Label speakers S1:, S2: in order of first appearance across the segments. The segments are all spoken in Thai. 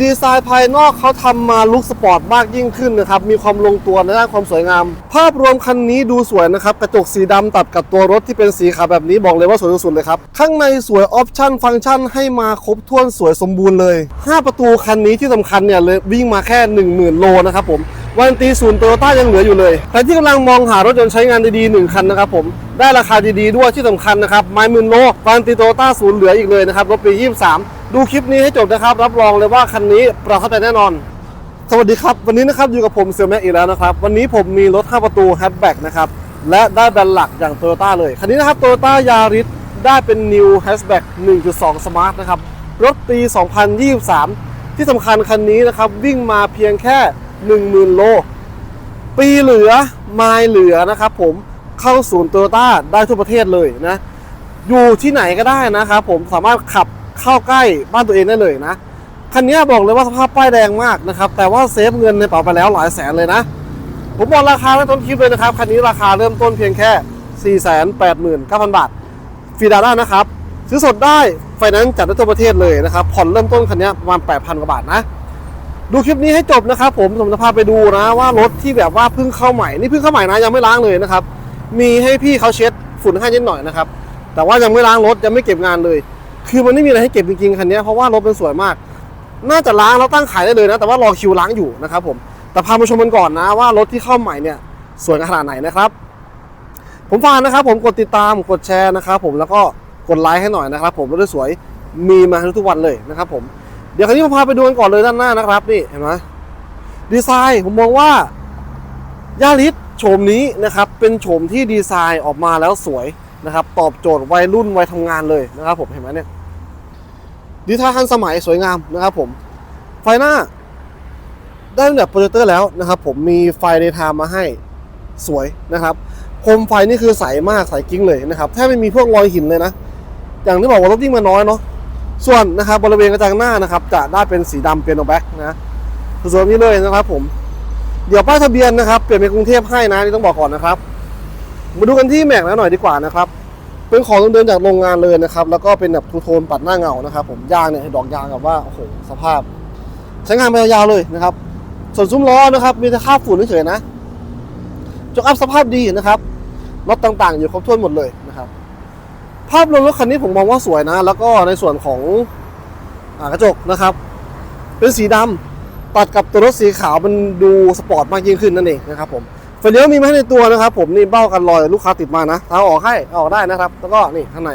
S1: ดีไซน์ภายนอกเขาทำมาลุคสปอร์ตมากยิ่งขึ้นนะครับ มีความลงตัวในด้านความสวยงาม ภาพรวมคันนี้ดูสวยนะครับ กระจกสีดำตัดกับตัวรถที่เป็นสีขาวแบบนี้บอกเลยว่าสวยสุดเลยครับ ข้างในสวยออปชั่นฟังก์ชันให้มาครบถ้วนสวยสมบูรณ์เลย 5 ประตูคันนี้ที่สำคัญเนี่ยเลยวิ่งมาแค่ 10,000 โลนะครับผมวันตีศูนย์โตโยต้ายังเหลืออยู่เลยใครที่กำลังมองหารถยนต์ใช้งานดีๆหนึ่งคันนะครับผมได้ราคาดีๆด้วยที่สำคัญนะครับไมหมื่นโลวันตีโตโยต้าศูนย์เหลืออีกเลยนะครับรถปี 23 ดูคลิปนี้ให้จบนะครับ รับรองเลยว่าคันนี้ประทับใจแน่นอน สวัสดีครับ วันนี้นะครับอยู่กับผมเซลแม็กอีกแล้วนะครับ วันนี้ผมมีรถ 5 ประตูแฮชแบ็กนะครับ และได้แบรนด์หลักอย่างโตโยต้าเลย คันนี้นะครับโตโยต้ายาริสได้เป็น New Hatchback 1.2 Smart นะครับ รถปี 2023 ที่สำคัญคันนี้นะครับ วิ่งมาเพียงแค่ 10,000 โล ปีเหลือไมล์เหลือนะครับผมเข้าศูนย์โตโยต้าได้ทั่วประเทศเลยนะ อยู่ที่ไหนก็ได้นะครับผมสามารถขับ เข้าใกล้บ้านตัวเองได้เลยนะคันนี้บอกเลยว่าสภาพป้ายแดงมากนะครับ แต่ว่าเซฟเงินในกระเป๋าไปแล้วหลายแสนเลยนะ ผมบอกราคาไว้ต้นคลิปเลยนะครับ คันนี้ราคาเริ่มต้นเพียงแค่ 489,000 บาทฟรีดาวน์ได้านะครับ ซื้อสดได้ ไฟนนซ์จัดได้ทั่วประเทศเลยนะครับ ผ่อนเริ่มต้นคันนี้ประมาณ 8,000 กว่าบาทนะ ดูคลิปนี้ให้จบนะครับ ผมผมจะพาไปดูนะว่ารถที่แบบว่าเพิ่งเข้าใหม่ นี่เพิ่งเข้าใหม่นะยังไม่ล้างเลยนะครับ มีให้พี่เขาเช็ดฝุ่นให้นิดหน่อยนะครับ แต่ว่ายังไม่ล้างรถยังไม่เก็บงานเลย คือมันไม่มีอะไรให้เก็บจริงๆคันนี้เพราะว่ารถมันสวยมาก น่าจะล้างแล้วตั้งขายได้เลยนะ แต่ว่ารอคิวล้างอยู่นะครับผมแต่พามาชมกันก่อนนะว่ารถที่เข้าใหม่เนี่ยสวยขนาดไหนนะครับ ผมฝากนะครับผมกดติดตามกดแชร์นะครับผมแล้วก็กดไลค์ให้หน่อยนะครับผมรถสวยมีมาทุกวันเลยนะครับผมเดี๋ยวคราวนี้ผมพาไปดูกันก่อนเลยด้านหน้านะครับนี่เห็นไหมดีไซน์ผมมองว่ายาริสโฉมนี้นะครับเป็นโฉมที่ดีไซน์ออกมาแล้วสวย นะครับ ตอบโจทย์วัยรุ่นวัยทำงานเลยนะครับผมเห็นไหมเนี่ยดีไซน์ทันสมัยสวยงามนะครับผมไฟหน้า ได้แบบโปรเจคเตอร์แล้วนะครับ ผมมีไฟในไทม์มาให้สวยนะครับโคมไฟนี่คือใสมากใสกิ้งเลยนะครับแทบไม่มีพวกรอยหินเลยนะ อย่างที่บอกว่ารถวิ่งมาน้อยเนาะส่วนนะครับบริเวณกระจังหน้านะครับ จะได้เป็นสีดำเปียโนแบ็กนะส่วนนี้เลยนะครับผมเดี๋ยวป้ายทะเบียนนะครับ เปลี่ยนเป็นกรุงเทพให้นะนี่ต้องบอกก่อนนะครับ มาดูกันที่แม็กแล้วหน่อยดีกว่านะครับ เป็นของเดิมๆจากโรงงานเลยนะครับ แล้วก็เป็นแบบทูโทนปัดหน้าเงานะครับ ผมยางเนี่ยดอกยางกับว่าโอ้โหสภาพ ใช้งานไปยาวๆเลยนะครับ ส่วนซุ้มล้อนะครับ มีแต่คราฝุ่นเฉยๆนะจกอัพสภาพดีนะครับรถต่างๆ อยู่ครบถ้วนหมดเลยนะครับ ภาพรวมรถคันนี้ผมมองว่าสวยนะ แล้วก็ในส่วนของอกระจกนะครับ เป็นสีดำตัดกับตัวรถสีขาวมันดูสปอร์ตมากยิ่งขึ้นนั่นเองนะครับผม ไฟเลี้ยวมีมาให้ในตัวนะครับ ผมนี่เบ้ากันรอยลูกค้าติดมานะเอาออกให้เอาออกได้นะครับ แล้วก็นี่ข้างใน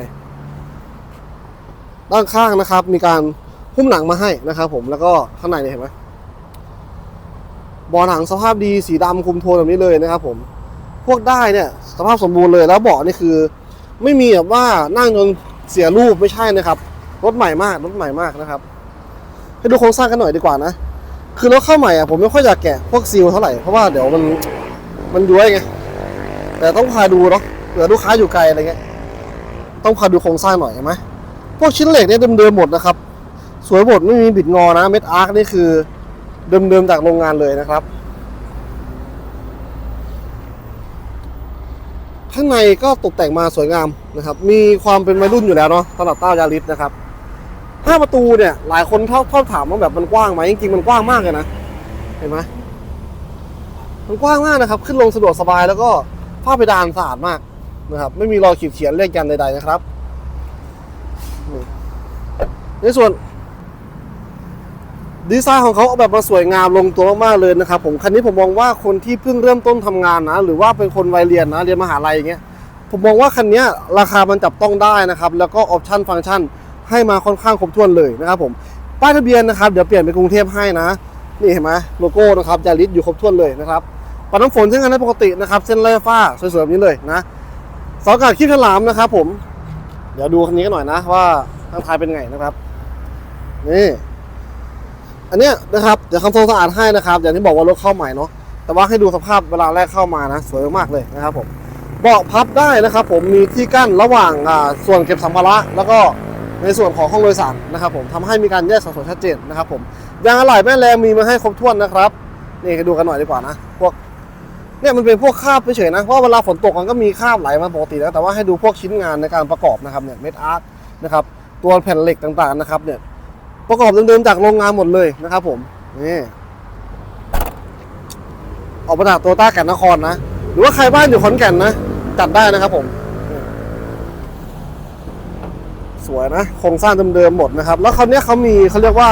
S1: ด้านข้างนะครับ มีการหุ้มหนังมาให้นะครับ ผมแล้วก็ข้างในเนี่ยเห็นไหมเบาะหนังสภาพดีสีดำคุมโทนแบบนี้เลยนะครับ ผมพวกได้เนี่ย สภาพสมบูรณ์เลยแล้วเบาะนี่คือ ไม่มีแบบว่านั่งจนเสียรูปไม่ใช่นะครับรถใหม่มากรถใหม่มากนะครับ ให้ดูโครงสร้างกันหน่อยดีกว่านะคือรถเข้าใหม่อะผมไม่ค่อยอยากแกะพวกซีลเท่าไหร่เพราะว่าเดี๋ยวมัน มันย้วยไง แต่ต้องพาดูเนาะเผื่อลูกค้าอยู่ไกลอะไรเงี้ย ต้องพาดูโครงสร้างหน่อยเห็นไหมพวกชิ้นเหล็กเนี่ยเดิมๆหมดนะครับ สวยหมดไม่มีบิดงอนะ เม็ดอาร์คนี่คือเดิมๆจากโรงงานเลยนะครับ ข้างในก็ตกแต่งมาสวยงามนะครับ มีความเป็นวัยรุ่นอยู่แล้วเนาะสำหรับเต้ายาริสนะครับห้าประตูเนี่ย หลายคนชอบชอบถามว่าแบบมันกว้างไหมจริงๆมันกว้างมากเลยนะ เห็นไหม มันกว้างมากนะครับ ขึ้นลงสะดวกสบายแล้วก็ฝ้าเพดานสะอาดมากนะครับ ไม่มีรอยขีดเขียนเลขยันใด ๆ นะครับ ในส่วน ดีไซน์ของเขาออกแบบมาสวยงามลงตัวมากๆเลยนะครับ ผมคันนี้ผมมองว่าคนที่เพิ่งเริ่มต้นทำงานนะ หรือว่าเป็นคนวัยเรียนนะ เรียนมหาลัยอย่างเงี้ยผมมองว่าคันนี้ราคามันจับต้องได้นะครับ แล้วก็ออปชั่นฟังก์ชันให้มาค่อนข้างครบถ้วนเลยนะครับ ผมป้ายทะเบียนนะครับเดี๋ยวเปลี่ยนเป็นกรุงเทพให้นะ นี่เห็นไหมโลโก้นะครับยาริสอยู่ครบถ้วนเลยนะครับ ปัดน้ำฝนเช่นกันได้ปกตินะครับ เส้นไล่ฟ้าสวยๆแบบนี้เลยนะเสาอากาศคีบฉลามนะครับผม เดี๋ยวดูคันนี้กันหน่อยนะว่าทางท้ายเป็นไงนะครับ นี่ อันเนี้ยนะครับเดี๋ยวคำโทรสะอาดให้นะครับอย่างที่บอกว่ารถเข้าใหม่เนาะแต่ว่าให้ดูสภาพเวลาแรกเข้ามานะสวยมากเลยนะครับผมเบาะพับได้นะครับ ผมมีที่กั้นระหว่างส่วนเก็บสัมภาระแล้วก็ในส่วนของห้องโดยสารนะครับ ผมทำให้มีการแยกสัดส่วนชัดเจนนะครับ ผมยางอะไหล่แม่แรงมีมาให้ครบถ้วนนะครับนี่ดูกันหน่อยดีกว่านะพวก เนี่ยมันเป็นพวกคราบเฉยๆนะเพราะเวลาฝนตกมันก็มีคราบไหลมาปกติแล้วแต่ว่าให้ดูพวกชิ้นงานในการประกอบนะครับเนี่ยเม็ดอาร์คนะครับตัวแผ่นเหล็กต่างๆนะครับเนี่ยประกอบเดิมๆจากโรงงานหมดเลยนะครับผมนี่ออกมาจากโตต้าแก่นนครนะ หรือว่าใครบ้านอยู่ขอนแก่นนะ จัดได้นะครับผม สวยนะโครงสร้างเดิมๆหมดนะครับ แล้วคราวเนี้ยเขามีเขาเรียกว่า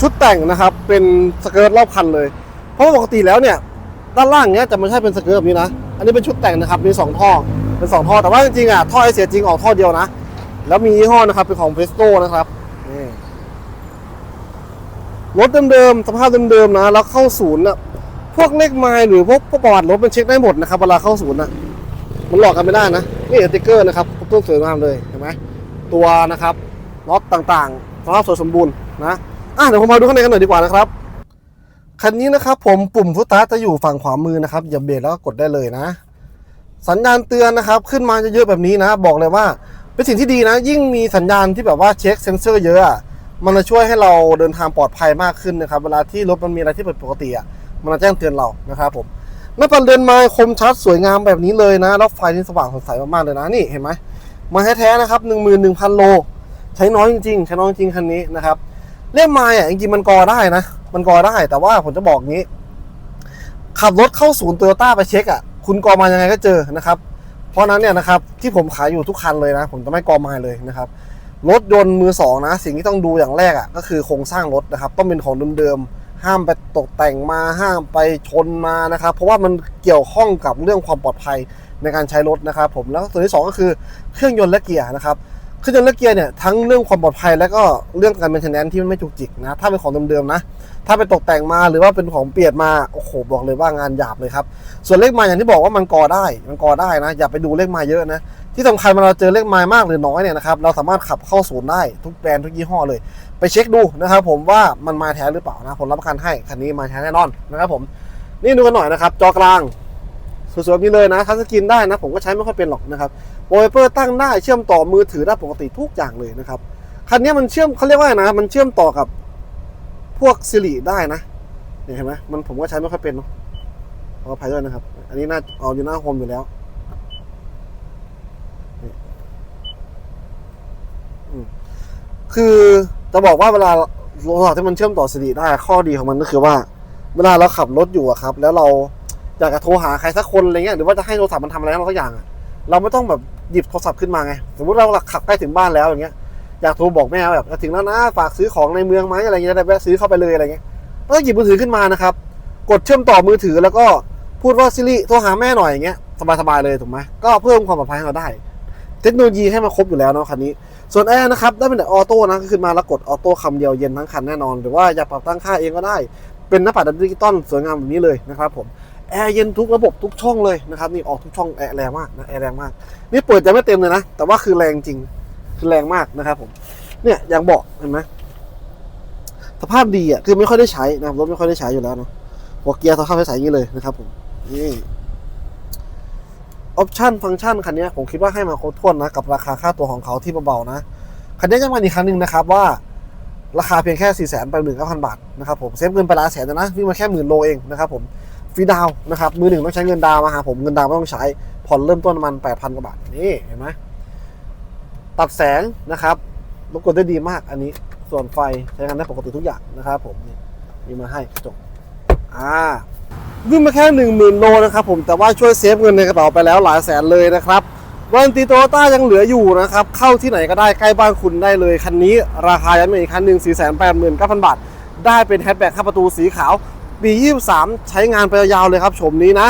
S1: ชุดแต่งนะครับ เป็นสเกิร์ตรอบคันเลย เพราะว่าปกติแล้วเนี่ย ด้านล่างเนี้ยจะไม่ใช่เป็นสเกิร์ตแบบนี้นะ อันนี้เป็นชุดแต่งนะครับ มีสองท่อ เป็นสองท่อ แต่ว่าจริงๆอะ ท่อไอเสียจริงออกท่อเดียวนะ แล้วมียี่ห้อนะครับ เป็นของเพสโต้นะครับนี่รถเดิมๆ สภาพเดิมๆนะ แล้วเข้าศูนย์อะพวกเลขไมล์หรือพวกประวัติรถมันเช็คได้หมดนะครับเวลาเข้าศูนย์อะมันหลอกกันไม่ได้นะ นี่สติกเกอร์นะครับครบถ้วนสวยงามเลย เห็นไหมตัวนะครับน็อตต่างๆสภาพสวยสมบูรณ์นะอะเดี๋ยวผมมาดูข้างในกันหน่อยดีกว่านะครับ คันนี้นะครับผมปุ่มฟุตตาจะอยู่ฝั่งขวามือนะครับอย่าเบรกแล้วก็กดได้เลยนะ สัญญาณเตือนนะครับขึ้นมาเยอะๆแบบนี้นะ บอกเลยว่าเป็นสิ่งที่ดีนะ ยิ่งมีสัญญาณที่แบบว่าเช็คเซ็นเซอร์เยอะอะมันจะช่วยให้เราเดินทางปลอดภัยมากขึ้นนะครับ เวลาที่รถมันมีอะไรที่ผิดปกติอะมันจะแจ้งเตือนเรานะครับผมหน้าปัดเดินไม้คมชัดสวยงามแบบนี้เลยนะแล้วไฟนี่สว่างสดใสมากๆเลยนะนี่เห็นไหมมาแท้ๆนะครับหนึ่งหมื่นหนึ่งพันโล ใช้น้อยจริงๆใช้น้อยจริงคันนี้นะครับเล่มไม้อะจริงๆมันกอได้นะ มันกอได้ แต่ว่าผมจะบอกงี้ ขับรถเข้าศูนย์โตโยต้าไปเช็คอะคุณกอมายังไงก็เจอนะครับ เพราะนั้นเนี่ยนะครับที่ผมขายอยู่ทุกคันเลยนะ ผมจะไม่กอม้เลยนะครับรถยนต์มือสองนะ สิ่งที่ต้องดูอย่างแรกอะก็คือโครงสร้างรถนะครับ ต้องเป็นของเดิมๆห้ามไปตกแต่งมาห้ามไปชนมานะครับ เพราะว่ามันเกี่ยวข้องกับเรื่องความปลอดภัยในการใช้รถนะครับ ผมแล้วส่วนที่สองก็คือเครื่องยนต์และเกียร์นะครับ คืองยนต์และเกียร์เนี่ยทั้งเรื่องความปลอดภัยแล้วก็เรื่องการเป็น a น n ที่มันไม่จุกจิกนะถ้าเป็นของเดิมๆนะ ถ้าไปตกแต่งมาหรือว่าเป็นของเปลี่ยนมาโอ้โหบอกเลยว่างานหยาบเลยครับ ส่วนเลขไม้อย่างที่บอกว่ามันกอได้มันกอได้นะ อย่าไปดูเลขไม้เยอะนะ ที่สำคัญเวลาเราเจอเลขไม้มากหรือน้อยเนี่ยนะครับเราสามารถขับเข้าศูนย์ได้ทุกแบรนด์ทุกยี่ห้อเลย ไปเช็คดูนะครับผมว่ามันมาแท้หรือเปล่านะผมรับประกันให้คันนี้มาแท้แน่นอนนะครับผมนี่ดูกันหน่อยนะครับจอกลาง สวยๆแบบนี้เลยนะทัชสกรีนได้นะ ผมก็ใช้ไม่ค่อยเป็นหรอกนะครับโปรเปอร์ตั้งได้เชื่อมต่อมือถือได้ปกติทุกอย่างเลยนะครับคันนี้มันเชื่อมเขาเรียกว่าไงนะ มันเชื่อมต่อกับพวกซิริได้นะเห็นไหมมันผมก็ใช้ไม่ค่อยเป็นเนาะขออภัยด้วยนะครับ อันนี้น่าเอาอยู่หน้าโฮมอยู่แล้วคือจะบอกว่าเวลาโทรศัพท์ที่มันเชื่อมต่อสิริได้ ข้อดีของมันก็คือว่า เวลาเราขับรถอยู่อะครับ แล้วเรา อยากจะโทรหาใครสักคนอะไรเงี้ยหรือว่าจะให้โทรศัพท์มันทำอะไรให้เราสักอย่างอะเราไม่ต้องแบบหยิบโทรศัพท์ขึ้นมาไงสมมติเราขับใกล้ถึงบ้านแล้วอย่างเงี้ยอยากโทรบอกแม่แบบถึงแล้วนะฝากซื้อของในเมืองไหมอะไรเงี้ยได้แวะซื้อเข้าไปเลยอะไรเงี้ยก็หยิบมือถือขึ้นมานะครับ กดเชื่อมต่อมือถือแล้วก็พูดว่าซิริโทรหาแม่หน่อยอย่างเงี้ยสบายๆเลยถูกไหมก็เพิ่มความปลอดภัยให้เราได้ เทคโนโลยีให้มันครบอยู่แล้วเนาะคันนี้ ส่วนแอร์นะครับได้เป็นแบบออโต้นะก็ขึ้นมาแล้วกดออโต้คำเดียวเย็นทั้งคันแน่นอน หรือว่าอยากปรับตั้งค่าเองก็ได้ เป็นหน้าปัดดิจิตอลสวยงามแบบนี้เลยนะครับผม แอร์เย็นทุกระบบทุกช่องเลยนะครับนี่ออกทุกช่องแอร์แรงมากนะแอร์แรงมาก นี่เปิดจะไม่เต็มเลยนะ แต่ว่าคือแรงจริงคือแรงมากนะครับผมเนี่ยอย่างเบาะเห็นไหมสภาพดีอะคือไม่ค่อยได้ใช้นะครับรถไม่ค่อยได้ใช้อยู่แล้วเนาะหัวเกียร์สภาพใสๆอย่างนี้เลยนะครับผมนี่ออปชั่นฟังก์ชันคันนี้ผมคิดว่าให้มาครบถ้วนนะ กับราคาค่าตัวของเขาที่เบาๆนะ คันนี้จะมาอีกครั้งหนึ่งนะครับว่าราคาเพียงแค่4ี่แสนแปหมื่นเก้าพันบาทนะครับผมเซฟเงินไปหลายแสนนะวิ่งมาแค่หมื่นโลเองนะครับผม รีดาวนะครับ มือหนึ่งต้องใช้เงินดาวมาหาผมเงินดาวไม่ต้องใช้ผ่อนเริ่มต้นประมาณแปดพันกว่าบาทนี่เห็นไหมตัดแสงนะครับรบกวนได้ดีมากอันนี้ส่วนไฟใช้งานได้ปกติทุกอย่างนะครับผมมีมาให้จกอ่าวิ่งมาแค่หนึ่งหมื่นโลนะครับผมแต่ว่าช่วยเซฟเงินในกระเป๋าไปแล้วหลายแสนเลยนะครับวันตีโตโยต้ายังเหลืออยู่นะครับ เข้าที่ไหนก็ได้ใกล้บ้านคุณได้เลย คันนี้ราคายังไม่อีกคันหนึ่ง4 8 9 0 0 0 บาท ได้เป็นแฮชแบ็กข้าประตูสีขาว ปี23 ใช้งานไปยาวๆเลยครับชมนี้นะ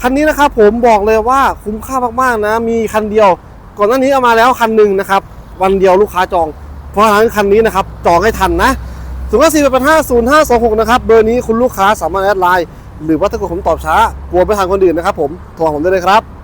S1: คันนี้นะครับผมบอกเลยว่าคุ้มค่ามากๆนะ มีคันเดียว ก่อนหน้านี้เอามาแล้วคันหนึ่งนะครับ วันเดียวลูกค้าจอง เพราะฉะนั้นคันนี้นะครับจองให้ทันนะศูนย์สี่แปดห้าศูนย์ห้าสองหกนะครับเบอร์นี้คุณลูกค้าสามารถแอดไลน์หรือว่าถ้าเกิดผมตอบช้ากลัวไม่ทันคนอื่นนะครับผมโทรผมได้เลยครับ